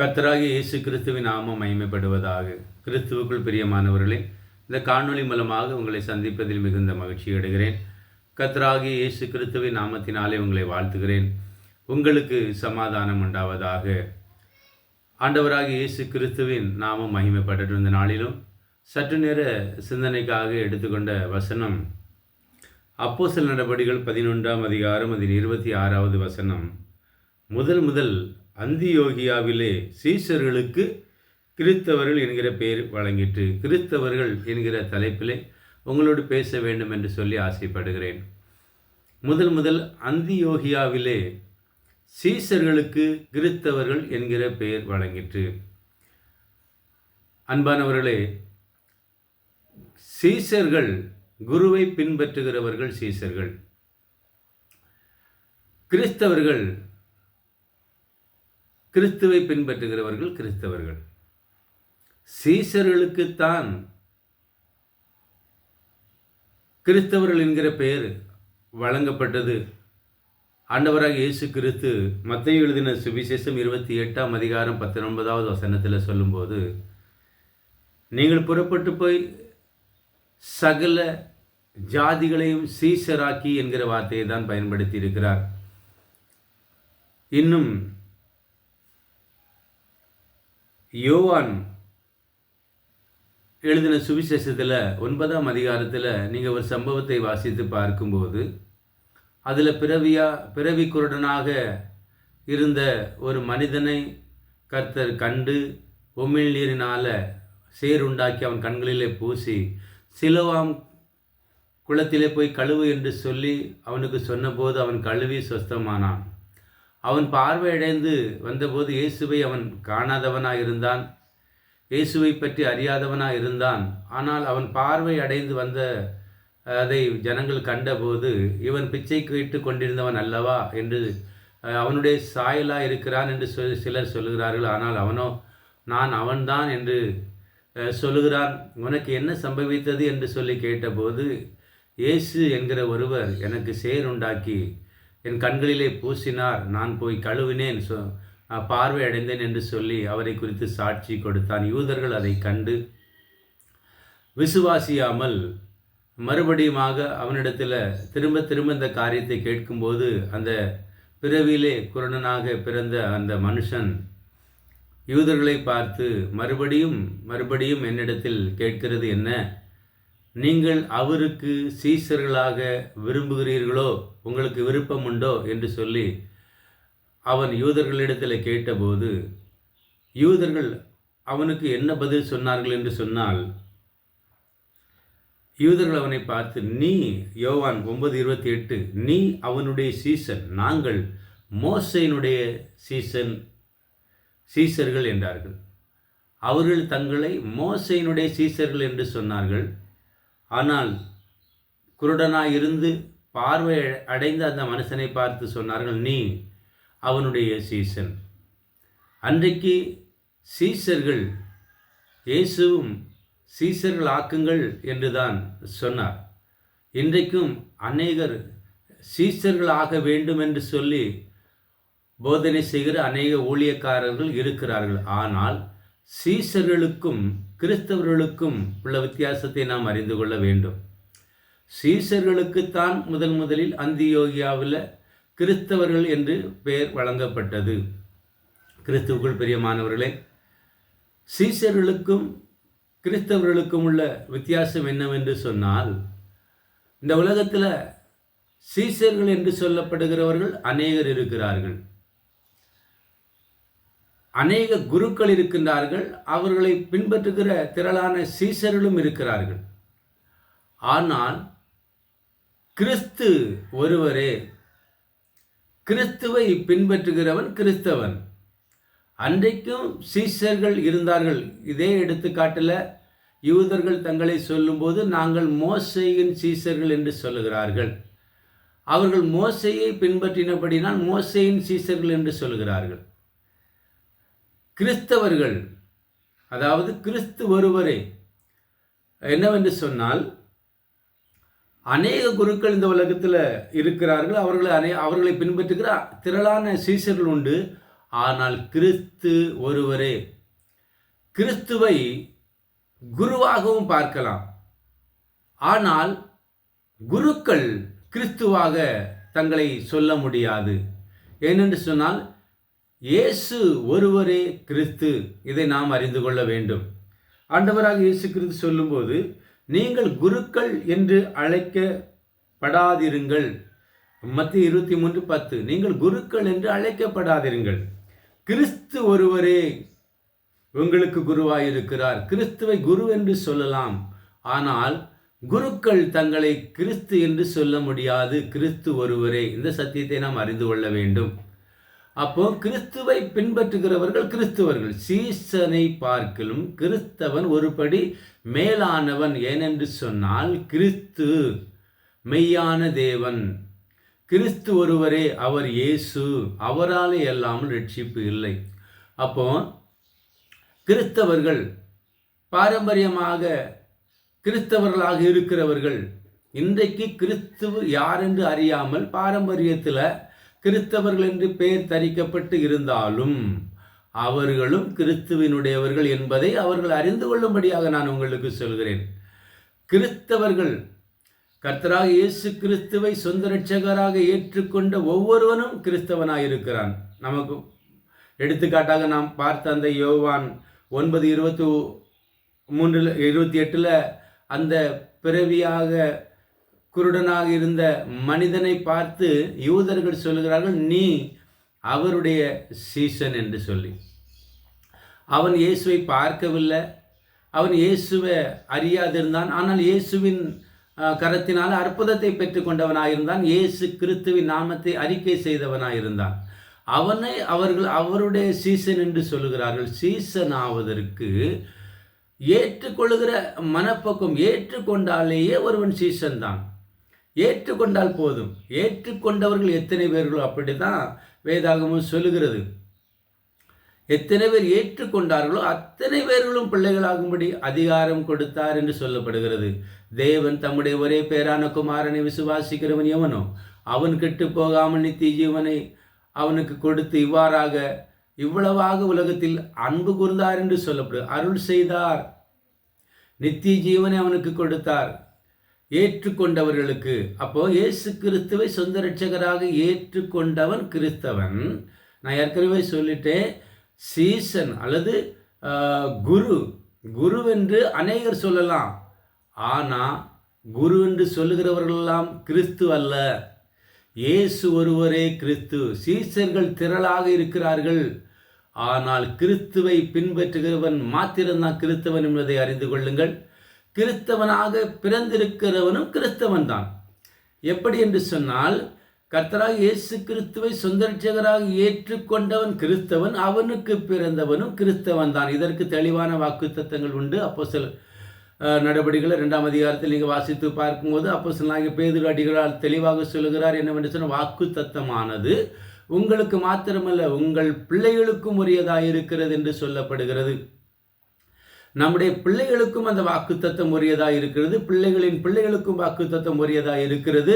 கர்த்தராகிய இயேசு கிறிஸ்துவின் நாமம் மயமைப்படுவதாக கிறிஸ்துவுக்குள் பிரியமானவர்களே இந்த காணொளி மூலமாக உங்களை சந்திப்பதில் மிகுந்த மகிழ்ச்சி அடைகிறேன். கர்த்தராகிய இயேசு கிறிஸ்துவின் நாமத்தினாலே உங்களை வாழ்த்துகிறேன். உங்களுக்கு சமாதானம் உண்டாவதாக. ஆண்டவராக இயேசு கிறிஸ்துவின் நாமம் மகிமைப்பட்டு இந்த நாளிலும் சற்று நேர சிந்தனைக்காக எடுத்துக்கொண்ட வசனம் அப்போஸ்தலர் நடபடிகள் பதினொன்றாம் அதிகாரம் அதில் இருபத்தி ஆறாவது வசனம். முதல் முதல் அந்தியோகியாவிலே சீசர்களுக்கு கிறிஸ்தவர்கள் என்கிற பெயர் வழங்கிற்று கிறிஸ்தவர்கள் என்கிற தலைப்பிலே உங்களோடு பேச வேண்டும் என்று சொல்லி ஆசைப்படுகிறேன். முதல் முதல் அந்தியோகியாவிலே சீசர்களுக்கு கிறிஸ்தவர்கள் என்கிற பெயர் வழங்கிற்று அன்பானவர்களே சீசர்கள் குருவை பின்பற்றுகிறவர்கள் சீசர்கள். கிறிஸ்தவர்கள் கிறிஸ்துவை பின்பற்றுகிறவர்கள் கிறிஸ்தவர்கள். சீசர்களுக்குத்தான் கிறிஸ்தவர்கள் என்கிற பெயர் வழங்கப்பட்டது. ஆண்டவராக இயேசு கிறிஸ்து மத்திய எழுதின சுவிசேஷம் இருபத்தி எட்டாம் அதிகாரம் பத்தொன்பதாவது வசனத்தில் சொல்லும்போது நீங்கள் புறப்பட்டு போய் சகல ஜாதிகளையும் சீசராக்கி என்கிற வார்த்தையை தான் பயன்படுத்தி இருக்கிறார் இன்னும் யோவான் எழுதின சுவிசேஷத்தில் ஒன்பதாம் அதிகாரத்தில் நீங்கள் ஒரு சம்பவத்தை வாசித்து பார்க்கும்போது அதில் பிறவியா பிறவி குருடனாக இருந்த ஒரு மனிதனை கர்த்தர் கண்டு உமிழ் நீரினால் சேருண்டாக்கி அவன் கண்களிலே பூசி சிலவாம் குளத்திலே போய் கழுவு என்று சொல்லி அவனுக்கு சொன்னபோது அவன் கழுவி சொஸ்தமானான். அவன் பார்வையடைந்து வந்தபோது இயேசுவை அவன் காணாதவனாக இருந்தான் இயேசுவை பற்றி அறியாதவனாக இருந்தான் ஆனால் அவன் பார்வை அடைந்து வந்த அதை ஜனங்கள் கண்டபோது இவன் பிச்சை கேட்டு கொண்டிருந்தவன் அல்லவா? என்று அவனுடைய சாயலாக இருக்கிறான் என்று சொல் சிலர் சொல்லுகிறார்கள். ஆனால் அவனோ நான் அவன்தான் என்று சொல்லுகிறான். உனக்கு என்ன சம்பவித்தது? என்று சொல்லி கேட்டபோது இயேசு என்கிற ஒருவர் எனக்கு சேருண்டாக்கி என் கண்களிலே பூசினார். நான் போய் கழுவினேன். சொ பார்வை அடைந்தேன் என்று சொல்லி அவரை குறித்து சாட்சி கொடுத்தான். யூதர்கள் அதை கண்டு விசுவாசியாமல் மறுபடியுமாக அவனிடத்தில் திரும்ப திரும்ப இந்த காரியத்தை கேட்கும்போது அந்த பிறவியிலே குரணனாக பிறந்த அந்த மனுஷன் யூதர்களை பார்த்து மறுபடியும் மறுபடியும் என்னிடத்தில் கேட்கிறது என்ன? நீங்கள் அவருக்கு சீசர்களாக விரும்புகிறீர்களோ உங்களுக்கு விருப்பம் உண்டோ என்று சொல்லி அவன் யூதர்களிடத்தில் கேட்டபோது யூதர்கள் அவனுக்கு என்ன பதில் சொன்னார்கள்? என்று சொன்னால் யூதர்கள் அவனை பார்த்து நீ யோவான் ஒன்பது இருபத்தி எட்டு நீ அவனுடைய சீசன் நாங்கள் மோசையினுடைய சீசன் சீசர்கள் என்றார்கள். அவர்கள் தங்களை மோசையினுடைய சீசர்கள் என்று சொன்னார்கள். ஆனால் குருடனாக இருந்து பார்வை அடைந்த அந்த மனுஷனை பார்த்து சொன்னார்கள் நீ அவனுடைய சீசன். அன்றைக்கு சீசர்கள் இயேசுவும் சீசர்கள் ஆக்குங்கள் என்று தான் சொன்னார். இன்றைக்கும் அநேகர் சீசர்கள் ஆக வேண்டும் என்று சொல்லி போதனை செய்கிற அநேக ஊழியக்காரர்கள் இருக்கிறார்கள். ஆனால் சீசர்களுக்கும் கிறிஸ்தவர்களுக்கும் உள்ள வித்தியாசத்தை நாம் அறிந்து கொள்ள வேண்டும். சீசர்களுக்குத்தான் முதன் முதலில் அந்தியோகியாவில் கிறிஸ்தவர்கள் என்று பெயர் வழங்கப்பட்டது. கிறிஸ்துவுக்குள் பிரியமானவர்களே சீசர்களுக்கும் கிறிஸ்தவர்களுக்கும் உள்ள வித்தியாசம் என்னவென்று சொன்னால் இந்த உலகத்தில் சீசர்கள் என்று சொல்லப்படுகிறவர்கள் அநேகர் இருக்கிறார்கள். அநேக குருக்கள் இருக்கின்றார்கள் அவர்களை பின்பற்றுகிற திரளான சீசர்களும் இருக்கிறார்கள். ஆனால் கிறிஸ்து ஒருவரே கிறிஸ்துவை பின்பற்றுகிறவன் கிறிஸ்தவன். அன்றைக்கும் சீசர்கள் இருந்தார்கள். இதே எடுத்துக்காட்டில் யூதர்கள் தங்களை சொல்லும்போது நாங்கள் மோசையின் சீசர்கள் என்று சொல்லுகிறார்கள். அவர்கள் மோசையை பின்பற்றினபடினால் மோசையின் சீசர்கள் என்று சொல்கிறார்கள் கிறிஸ்தவர்கள் அதாவது கிறிஸ்து ஒருவரே என்னவென்று சொன்னால் அநேக குருக்கள் இந்த உலகத்தில் இருக்கிறார்கள் அவர்களை அநே அவர்களை பின்பற்றுகிற திரளான சீசர்கள் உண்டு. ஆனால் கிறிஸ்து ஒருவரே கிறிஸ்துவை குருவாகவும் பார்க்கலாம். ஆனால் குருக்கள் கிறிஸ்துவாக தங்களை சொல்ல முடியாது. ஏனென்று சொன்னால் இயேசு ஒருவரே கிறிஸ்து. இதை நாம் அறிந்து கொள்ள வேண்டும். ஆண்டவராக இயேசு கிறிஸ்து சொல்லும்போது நீங்கள் குருக்கள் என்று அழைக்கப்படாதிருங்கள். மத்திய இருபத்தி மூன்று பத்து. நீங்கள் குருக்கள் என்று அழைக்கப்படாதிருங்கள். கிறிஸ்து ஒருவரே உங்களுக்கு குருவாயிருக்கிறார். கிறிஸ்துவை குரு என்று சொல்லலாம். ஆனால் குருக்கள் தங்களை கிறிஸ்து என்று சொல்ல முடியாது. கிறிஸ்து ஒருவரே. இந்த சத்தியத்தை நாம் அறிந்து கொள்ள வேண்டும். அப்போ கிறிஸ்துவை பின்பற்றுகிறவர்கள் கிறிஸ்துவர்கள். சீசனை பார்க்கலும் கிறிஸ்தவன் ஒருபடி மேலானவன் ஏனென்று சொன்னால் கிறிஸ்து மெய்யான தேவன். கிறிஸ்து ஒருவரே அவர் இயேசு. அவராலே எல்லாமல் ரட்சிப்பு இல்லை. அப்போ கிறிஸ்தவர்கள் பாரம்பரியமாக கிறிஸ்தவர்களாக இருக்கிறவர்கள் இன்றைக்கு கிறிஸ்துவ யார் என்று அறியாமல் பாரம்பரியத்தில் கிறிஸ்தவர்கள் என்று பெயர் தரிக்கப்பட்டு இருந்தாலும் அவர்களும் கிறிஸ்துவினுடையவர்கள் என்பதை அவர்கள் அறிந்து கொள்ளும்படியாக நான் உங்களுக்கு சொல்கிறேன். கிறிஸ்தவர்கள் கர்த்தராக இயேசு கிறிஸ்துவை சொந்த ரட்சகராக ஏற்றுக்கொண்ட ஒவ்வொருவனும் கிறிஸ்தவனாக இருக்கிறான் நமக்கு எடுத்துக்காட்டாக நாம் பார்த்த அந்த யோவான் ஒன்பது இருபத்தி மூன்றில் இருபத்தி எட்டில் அந்த பிறவியாக குருடனாக இருந்த மனிதனை பார்த்து யூதர்கள் சொல்கிறார்கள் நீ அவருடைய சீசன் என்று சொல்லி. அவன் இயேசுவை பார்க்கவில்லை. அவன் இயேசுவை அறியாதிருந்தான். ஆனால் இயேசுவின் கரத்தினால் அற்புதத்தை பெற்றுக்கொண்டவனாயிருந்தான். இயேசு கிறிஸ்துவின் நாமத்தை அறிக்கை செய்தவனாயிருந்தான். அவனை அவர்கள் அவருடைய சீசன் என்று சொல்லுகிறார்கள். சீசன் ஆவதற்கு ஏற்றுக்கொள்கிற மனப்பக்கம் ஏற்றுக்கொண்டாலேயே ஒருவன் சீசன் தான். ஏற்றுக்கொண்டால் போதும். ஏற்றுக்கொண்டவர்கள் எத்தனை பேர்களோ? அப்படி தான் வேதாகமும் சொல்லுகிறது. எத்தனை பேர் ஏற்றுக்கொண்டார்களோ அத்தனை பேர்களும் பிள்ளைகளாகும்படி அதிகாரம் கொடுத்தார் என்று சொல்லப்படுகிறது. தேவன் தம்முடைய ஒரே பேரான குமாரனை விசுவாசிக்கிறவன் எவனோ? அவன் கெட்டு போகாமல் நித்திய ஜீவனை அவனுக்கு கொடுத்து இவ்வாறாக இவ்வளவாக உலகத்தில் அன்பு கூர்ந்தார் என்று சொல்லப்படும் அருள் செய்தார். நித்திய ஜீவனை அவனுக்கு கொடுத்தார். ஏற்றுக்கொண்டவர்களுக்கு. அப்போ இயேசு கிறிஸ்துவை சொந்த ரட்சகராக ஏற்றுக்கொண்டவன் கிறிஸ்தவன். நான் ஏற்கனவே சொல்லிட்டேன் சீசன் அல்லது குரு. குருவென்று அநேகர் சொல்லலாம். ஆனால் குரு என்று சொல்லுகிறவர்களெல்லாம் கிறிஸ்து அல்ல. இயேசு ஒருவரே கிறிஸ்து. சீசர்கள் திரளாக இருக்கிறார்கள். ஆனால் கிறிஸ்துவை பின்பற்றுகிறவன் மாத்திரம்தான் கிறிஸ்தவன் என்பதை அறிந்து கொள்ளுங்கள். கிறிஸ்தவனாக பிறந்திருக்கிறவனும் கிறிஸ்தவன் தான் எப்படி என்று சொன்னால் கர்த்தராக இயேசு கிறிஸ்துவை சொந்தரட்சகராக ஏற்றுக்கொண்டவன் கிறிஸ்தவன் அவனுக்கு பிறந்தவனும் கிறிஸ்தவன் தான் இதற்கு தெளிவான வாக்கு தத்தங்கள் உண்டு. அப்போ சில நடவடிக்கைகளை ரெண்டாம் அதிகாரத்தில் நீங்கள் வாசித்து பார்க்கும்போது அப்போ சிலாகிய பேதுரு அடிகளால் தெளிவாக சொல்லுகிறார் என்னவென்று சொன்ன வாக்கு தத்தமானது உங்களுக்கு மாத்திரமல்ல உங்கள் பிள்ளைகளுக்கும் உரியதாக இருக்கிறது என்று சொல்லப்படுகிறது. நம்முடைய பிள்ளைகளுக்கும் அந்த வாக்குத்தத்தம் உரியதாக இருக்கிறது. பிள்ளைகளின் பிள்ளைகளுக்கும் வாக்குத்தத்தம் உரியதாக இருக்கிறது.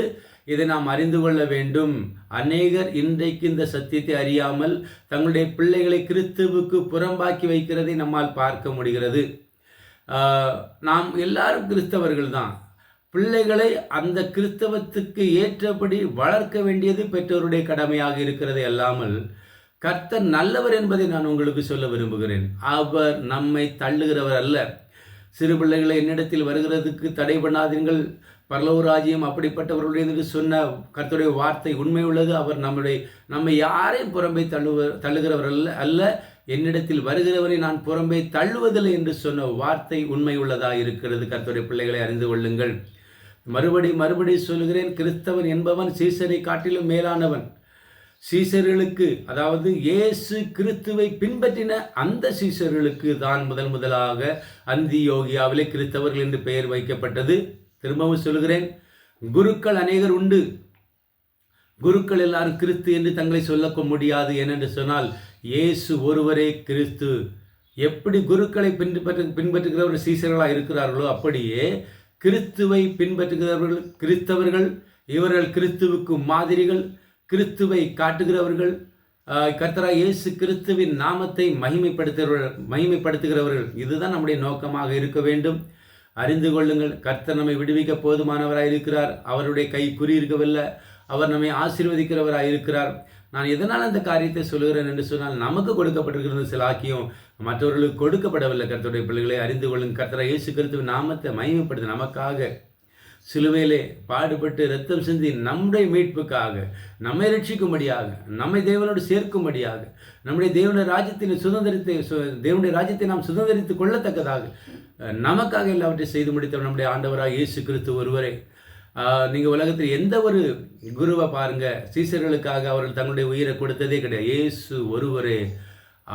இதை நாம் அறிந்து கொள்ள வேண்டும். அநேகர் இன்றைக்கு இந்த சத்தியத்தை அறியாமல் தங்களுடைய பிள்ளைகளை கிறிஸ்துவுக்கு புறம்பாக்கி வைக்கிறதை நம்மால் பார்க்க முடிகிறது. நாம் எல்லாரும் கிறிஸ்தவர்கள் தான். பிள்ளைகளை அந்த கிறிஸ்தவத்துக்கு ஏற்றபடி வளர்க்க வேண்டியது பெற்றோருடைய கடமையாக இருக்கிறது அல்லாமல் கர்த்தர் நல்லவர் என்பதை நான் உங்களுக்கு சொல்ல விரும்புகிறேன். அவர் நம்மை தள்ளுகிறவர் அல்ல. சிறு பிள்ளைகளை என்னிடத்தில் வருகிறதுக்கு தடை பண்ணாதீர்கள். பரலவராஜ்யம் அப்படிப்பட்டவர்களுடைய சொன்ன கர்த்தருடைய வார்த்தை உண்மை உள்ளது. அவர் நம்முடைய நம்மை யாரையும் புறம்பை தள்ளுவர் தள்ளுகிறவர் அல்ல அல்ல. என்னிடத்தில் வருகிறவரை நான் புறம்பே தள்ளுவதில்லை என்று சொன்ன வார்த்தை உண்மை உள்ளதாக இருக்கிறது கர்த்தருடைய பிள்ளைகளை அறிந்து கொள்ளுங்கள். மறுபடி மறுபடி சொல்கிறேன் கிறிஸ்தவன் என்பவன் சீசனை காட்டிலும் மேலானவன். சீசர்களுக்கு அதாவது இயேசு கிறிஸ்துவை பின்பற்றின அந்த சீசர்களுக்கு தான் முதல் முதலாக அந்தி யோகியாவிலே கிறிஸ்தவர்கள் என்று பெயர் வைக்கப்பட்டது. திரும்பவும் சொல்கிறேன் குருக்கள் அநேகர் உண்டு. குருக்கள் எல்லாரும் கிறிஸ்து என்று தங்களை சொல்ல முடியாது ஏனென்று சொன்னால் இயேசு ஒருவரே கிறிஸ்து. எப்படி குருக்களை பின்பற்ற பின்பற்றுகிறவர்கள் சீசர்களாக இருக்கிறார்களோ அப்படியே கிறிஸ்துவை பின்பற்றுகிறவர்கள் கிறிஸ்தவர்கள் இவர்கள் கிறிஸ்துவுக்கு மாதிரிகள் கிறிஸ்துவை காட்டுகிறவர்கள் கர்த்தராக இயேசு கிறிஸ்துவின் நாமத்தை மகிமைப்படுத்துகிறவர்கள் மகிமைப்படுத்துகிறவர்கள். இதுதான் நம்முடைய நோக்கமாக இருக்க வேண்டும். அறிந்து கொள்ளுங்கள் கர்த்தர் நம்மை விடுவிக்க போதுமானவராக இருக்கிறார். அவருடைய கை குறியிருக்கவில்லை அவர் நம்மை ஆசீர்வதிக்கிறவராக இருக்கிறார். நான் எதனால் அந்த காரியத்தை சொல்லுகிறேன் என்று சொன்னால் நமக்கு கொடுக்கப்பட்டிருக்கிறது சில ஆக்கியம். மற்றவர்களுக்கு கொடுக்கப்படவில்லை கர்த்தருடைய பிள்ளைகளை அறிந்து கொள்ளும் கர்த்தரை இயேசு கிறிஸ்துவின் நாமத்தை மகிமைப்படுத்த நமக்காக. சிலுவையிலே பாடுபட்டு ரத்தம் சிந்தி நம்முடைய மீட்புக்காக நம்மை ரட்சிக்கும்படியாக நம்மை தேவனோடு சேர்க்கும்படியாக நம்முடைய தேவனுடைய ராஜ்யத்தின் சுதந்திரத்தை தேவனுடைய ராஜ்யத்தை நாம் சுதந்திரித்து கொள்ளத்தக்கதாக நமக்காக எல்லாவற்றையும் செய்து முடித்தவர் நம்முடைய ஆண்டவராக இயேசு கிறிஸ்து ஒருவரை. நீங்கள் உலகத்தில் எந்த ஒரு குருவை பாருங்கள் சீசர்களுக்காக அவர்கள் தங்களுடைய உயிரை கொடுத்ததே கிடையாது. இயேசு ஒருவரே.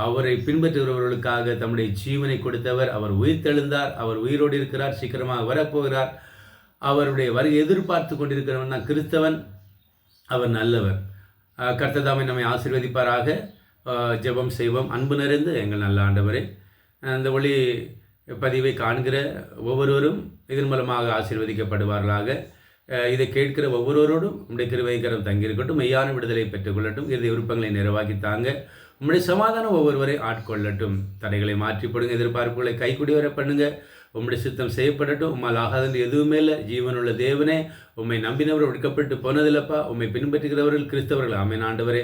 அவரை பின்பற்றுகிறவர்களுக்காக தம்முடைய ஜீவனை கொடுத்தவர் அவர் உயிர் தெழுந்தார் அவர் உயிரோடு இருக்கிறார் சீக்கிரமாக வரப்போகிறார். அவருடைய வருகை எதிர்பார்த்து கொண்டிருக்கிறவன் தான் கிறிஸ்தவன். அவர் நல்லவர். கர்த்ததாமை நம்மை ஆசிர்வதிப்பாராக. ஜெபம் செய்வோம். அன்பு நிறைந்து எங்கள் நல்ல ஆண்டவரே அந்த ஒளி பதிவை காண்கிற ஒவ்வொருவரும் இதன் மூலமாக ஆசீர்வதிக்கப்படுவார்களாக. இதை கேட்கிற ஒவ்வொருவரோடும் உடைய கிருவைகரம் தங்கியிருக்கட்டும். மெய்யான விடுதலை பெற்றுக்கொள்ளட்டும். இறுதி விருப்பங்களை நிறைவாக்கி தாங்க. உங்களுடைய சமாதானம் ஒவ்வொருவரை ஆட்கொள்ளட்டும். தடைகளை மாற்றிப்படுங்க எதிர்பார்ப்புகளை கைக்குடி வர பண்ணுங்கள் உம்முடைய சித்தம் செய்யப்படட்டும். உம்மால் ஆகாதது எதுவுமே இல்லை. ஜீவனுள்ள தேவனே உம்மை நம்பினவர் ஒடுக்கப்பட்டு போனதில்லப்பா. உம்மை பின்பற்றுகிறவர்கள் கிறிஸ்தவர்கள். அம்மை ஆண்டவரே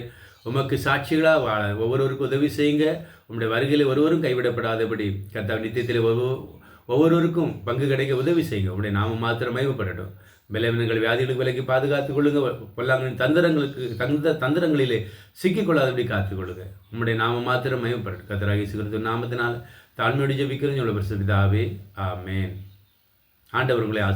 உமக்கு சாட்சிகளாக வாழ ஒவ்வொருவருக்கும் உதவி செய்யுங்க. உங்களுடைய வருகையில் ஒருவரும் கைவிடப்படாதபடி கர்த்தா நித்தியத்தில் ஒவ்வொருவருக்கும் பங்கு கிடைக்க உதவி செய்யுங்க. உடைய நாம மாத்திரம் மயமப்படட்டும் விளைவினங்கள் வியாதிகளுக்கு விலைக்கு பாதுகாத்துக் கொள்ளுங்க. பொல்லாங்களின் தந்திரங்களுக்கு தந்த தந்திரங்களிலே சிக்கிக்கொள்ளாதபடி காத்துக்கொள்ளுங்க உம்முடைய நாம மாத்திரம் மயமப்படட்டும் கத்தராகி சிகிருத்து நாமத்தினால் தாழ்மையோடு ஜபிக்கிறோம். சொல்ல பிரசிதாவே ஆமேன். ஆண்டவர்களை ஆசி